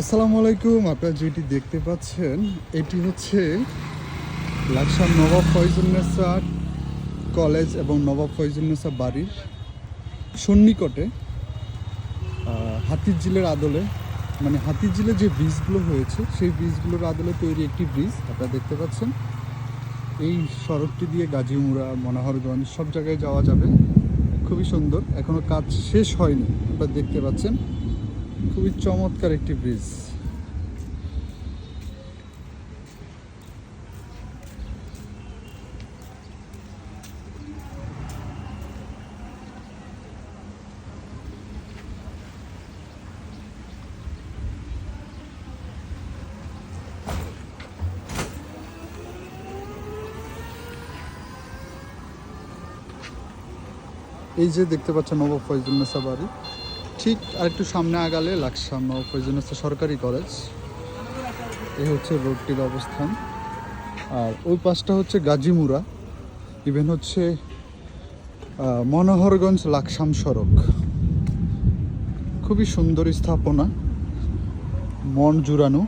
আসসালামু আলাইকুম, আপনারা যেটি দেখতে পাচ্ছেন, এটি হচ্ছে লাকসাম নবাব ফয়জুন্নেসা কলেজ এবং নবাব ফয়জুন্নেসা বাড়ির সন্নিকটে হাতির ঝিলের আদলে মানে হাতির ঝিলে যে ব্রিজগুলো হয়েছে, সেই ব্রিজগুলোর আদলে তৈরি একটি ব্রিজ, আপনারা দেখতে পাচ্ছেন। এই সড়কটি দিয়ে গাজীমুড়া মনোহরগঞ্জ, সব জায়গায় যাওয়া যাবে। খুবই সুন্দর, এখনও কাজ শেষ হয়নি, আপনারা দেখতে পাচ্ছেন। খুবই চমৎকার একটি ব্রিজ এই যে দেখতে পাচ্ছেন নবাব ফয়জুন্নেসা বাড়ি ঠিক আরেকটু সামনে আগালে লাকসাম ফয়জুন্নেসা সরকারি কলেজ। এই হচ্ছে রোডটির অবস্থান। আর ওই পাশটা হচ্ছে গাজীমুরা। ইভেন হচ্ছে মনোহরগঞ্জ লাকসাম সড়ক। খুবই সুন্দর স্থাপনা। মন জুড়ানো।